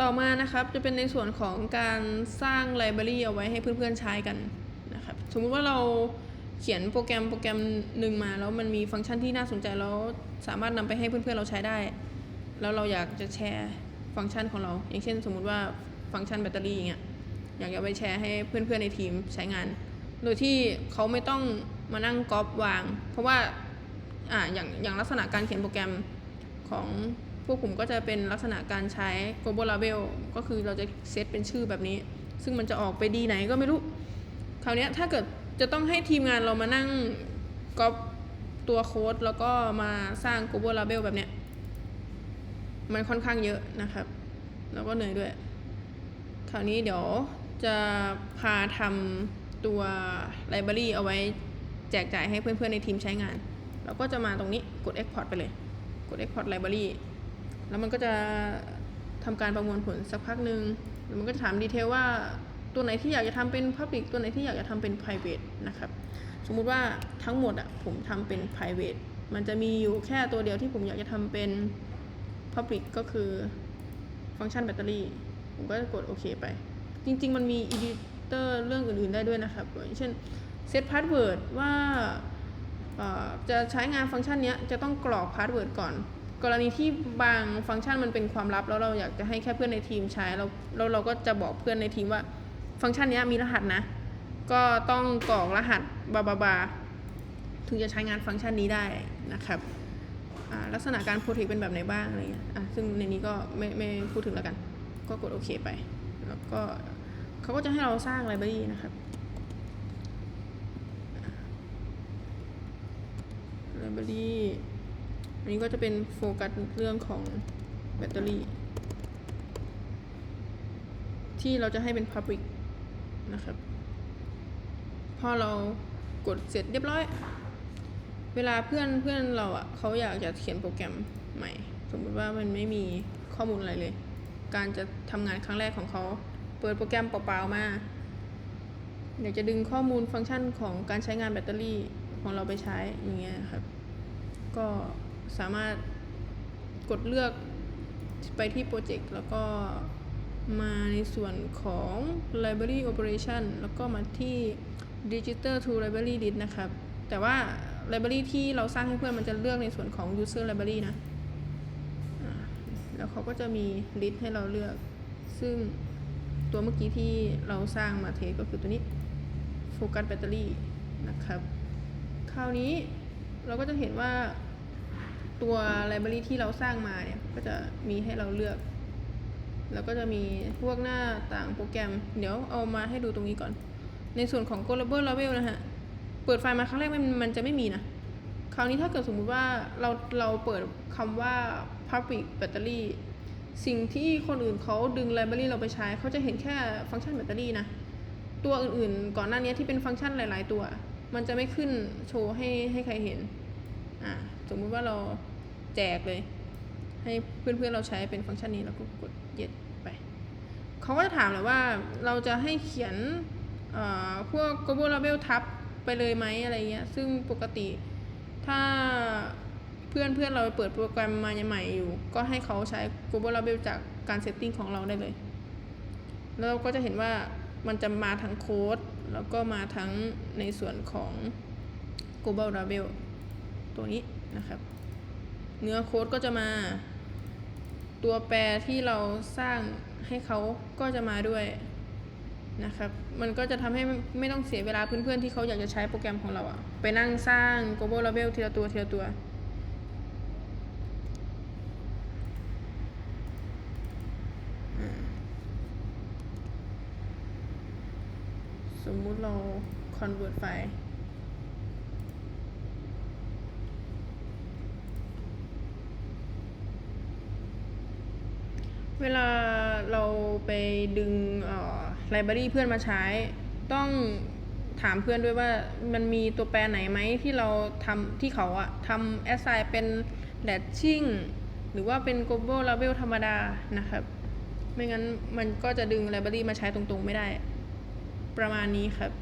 ต่อมานะครับจะเป็นในส่วนของการสร้างไลบรารีเอาไว้ให้เพื่อนๆใช้กันนะครับสมมุติว่าเราเขียนโปรแกรมโปรแกรมหนึ่งมาแล้วมันมีฟังก์ชันที่น่าสนใจแล้วสามารถนำไปให้เพื่อนๆเราใช้ได้ แล้วเราอยากจะแชร์ฟังก์ชันของเรา อย่างเช่น สมมุติว่าฟังก์ชันแบตเตอรี่อย่างเงี้ยอยากจะไปแชร์ให้เพื่อนๆในทีมใช้งาน โดยที่เขาไม่ต้องมานั่งก๊อปวาง เพราะว่าอ่าอย่างอย่างลักษณะการเขียนโปรแกรมของ วกผมก็จะเป็นลักษณะการใช้ global label ก็คือเราจะเซตเป็นชื่อแบบนี้ ซึ่งมันจะออกไปดีไหนก็ไม่รู้ คราวนี้ถ้าเกิดจะต้องให้ทีมงานเรามานั่งก๊อปตัวโค้ดแล้วก็มาสร้าง global label แบบเนี้ย มันค่อนข้างเยอะนะครับ แล้วก็เหนื่อยด้วย คราวนี้เดี๋ยวจะพาทำตัวไลบรารีเอาไว้แจกจ่ายให้เพื่อนๆในทีมใช้งาน เราก็จะมาตรงนี้กด Export ไปเลย กด Export Library แล้วมันก็จะทำการประมวลผลสักพักหนึ่งแล้วมันก็จะถามดีเทลว่าตัวไหนที่อยากจะทำเป็น Public ตัวไหนที่อยากจะทำเป็น Private นะครับ สมมุติว่าทั้งหมดอะผมทำเป็น private มันจะมีอยู่แค่ตัวเดียวที่ผมอยากจะทำเป็น public ก็คือฟังก์ชันแบตเตอรี่ ผมก็จะกดโอเคไป จริง ๆ มันมี editor เรื่องอื่น ๆ ได้ด้วยนะครับอย่างเช่น set password ว่าจะใช้งานฟังก์ชันนี้จะต้องกรอก password ก่อน กรณีที่บางฟังก์ชันมันเป็นความลับ แล้วเราอยากจะให้แค่เพื่อนในทีมใช้แล้วแล้วเราก็จะบอกเพื่อนในทีมว่า ฟังก์ชันนี้มีรหัสนะ ก็ต้องกรอกรหัสบาบาบาถึงจะใช้งานฟังก์ชันนี้ได้นะครับลักษณะการโปรเทคเป็นแบบไหนบ้างอะไรเงี้ยอะซึ่งในนี้ก็ไม่ไม่พูดถึงแล้วกัน ก็กดโอเคไป แล้วก็เขาก็จะให้เราสร้างไลบรารีนะครับไลบรารี นนี้ก็จะเป็นโฟกัสเรื่องของแบตเตอรี่ ที่เราจะให้เป็น Public นะครับ พอเรากดเสร็จเรียบร้อย เวลาเพื่อนเพื่อนเราอะเขาอยากจะเขียนโปรแกรมใหม่ สมมติว่ามันไม่มีข้อมูลอะไรเลย การจะทำงานครั้งแรกของเขาเปิดโปรแกรมเปล่าๆมาอยากจะดึงข้อมูลฟังก์ชันของการใช้งานแบตเตอรี่ของเราไปใช้อย่างเงี้ยครับ ก็ สามารถกดเลือกไปที่โปรเจกต์แล้วก็มาในส่วนของ library operation แล้วก็มาที่ digital to library list นะครับ แต่ว่า library ที่เราสร้างให้เพื่อนมันจะเลือกในส่วนของ user library นะแล้วเขาก็จะมี list ให้เราเลือก ซึ่งตัวเมื่อกี้ที่เราสร้างมาเทสก็คือตัวนี้ focus battery นะครับ คราวนี้เราก็จะเห็นว่า ตัว library ที่เราสร้างมาเนี่ยก็จะมีให้เราเลือก แล้วก็จะมีพวกหน้าต่างโปรแกรม เดี๋ยวเอามาให้ดูตรงนี้ก่อน ในส่วนของ global level นะฮะ เปิดไฟล์มาครั้งแรกมันมันจะไม่มีนะ คราวนี้ถ้าเกิดสมมุติว่าเราเราเปิดคำว่า public battery สิ่งที่คนอื่นเขาดึง library เราไปใช้เขาจะเห็นแค่ฟังก์ชันแบตเตอรี่นะ ตัวอื่นๆ ก่อนหน้านี้ที่เป็นฟังก์ชันหลาย ๆ ตัว มันจะไม่ขึ้นโชว์ให้ให้ใครเห็น อ่า สมมุติว่าเรา แจกเลย ให้เพื่อนๆเราใช้เป็นฟังก์ชันนี้แล้วก็กด yes ไปเขาก็จะถามเลยว่าเราจะให้เขียนเอ่อพวก global label ทับไปเลยไหมอะไรเงี้ยซึ่งปกติถ้าเพื่อนเพื่อนเราเปิดโปรแกรมมาใหม่ๆอยู่ ก็ให้เขาใช้ global label จากการเซตติ้งของเราได้เลย แล้วเราก็จะเห็นว่ามันจะมาทั้งโค้ดแล้วก็มาทั้งในส่วนของ global label ตัวนี้นะครับ เนื้อโค้ดก็จะมา ตัวแปรที่เราสร้างให้เขาก็จะมาด้วยนะครับ มันก็จะทำให้ไม่ต้องเสียเวลาเพื่อนๆที่เขาอยากจะใช้โปรแกรมของเราอะไปนั่งสร้าง global label ทีละตัวทีละตัวสมมุติเรา convert ไฟล์ เวลาเราไปดึงไลบรารีเพื่อนมาใช้ ต้องถามเพื่อนด้วยว่ามันมีตัวแปรไหนไหมที่เราทำที่เขาอะทำ assign เป็น latching หรือว่าเป็น global label ธรรมดานะครับ ไม่งั้นมันก็จะดึงไลบรารีมาใช้ตรงๆไม่ได้ ประมาณนี้ครับ